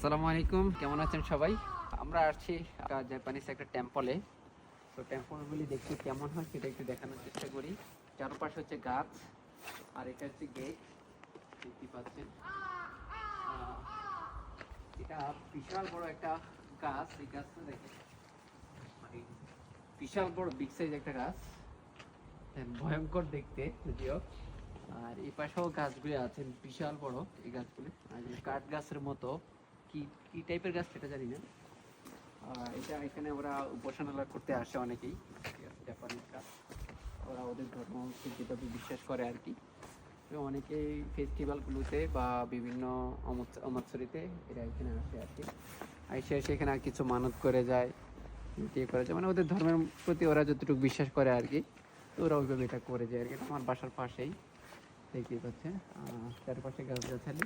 আসসালামু আলাইকুম, কেমন আছেন সবাই? আমরা আসছি জাপানিস একটা টেম্পলে তো টেম্পলগুলি দেখতে কেমন হয় সেটা একটু দেখানোর চেষ্টা করি। চারপাশে হচ্ছে গাছ, আর এটা হচ্ছে গেট দেখতে পাচ্ছেন। এটা বিশাল বড় একটা গাছ, এই গাছটা দেখে মানে বিশাল বড় বিগ সাইজ একটা গাছ। ভয়ঙ্কর দেখতে যদিও। আর এই পাশেও গাছগুলি আছে, বিশাল বড় এই গাছগুলি। কাঠ গাছের মতো। কি কি টাইপের গাছ সেটা জানি না। এটা এখানে ওরা উপাসনা করতে আসে অনেকেই জাপানিজরা ওরা ওদের ধর্ম যেভাবে বিশ্বাস করে আর কি। অনেকেই ফেস্টিভ্যালগুলোতে বা বিভিন্ন অমৎসরিতে এরা এখানে আসে আর কি। এসে এসে এখানে আর কিছু মানত করে যায় ইয়ে করে যায়। মানে ওদের ধর্মের প্রতি ওরা যতটুকু বিশ্বাস করে আর কি তো ওরা ওইভাবে এটা করে যায় আর কি। আমার বাসার পাশেই দেখতেই পাচ্ছেন। আহ, চারপাশে গাছ গাছালি।